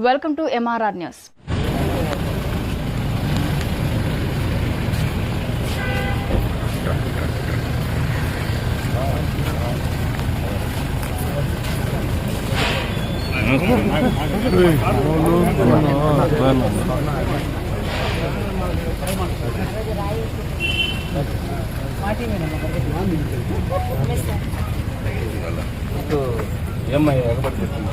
Welcome to MRR news ఏమయ్యా ఎగబడి చెప్తున్నా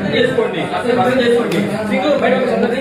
అర్థం చేసుకోండి. అసలు అర్థం చేసుకోండి. బయట ఉన్నది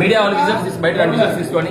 మీడియా వాళ్ళకి. బయట తీసుకొని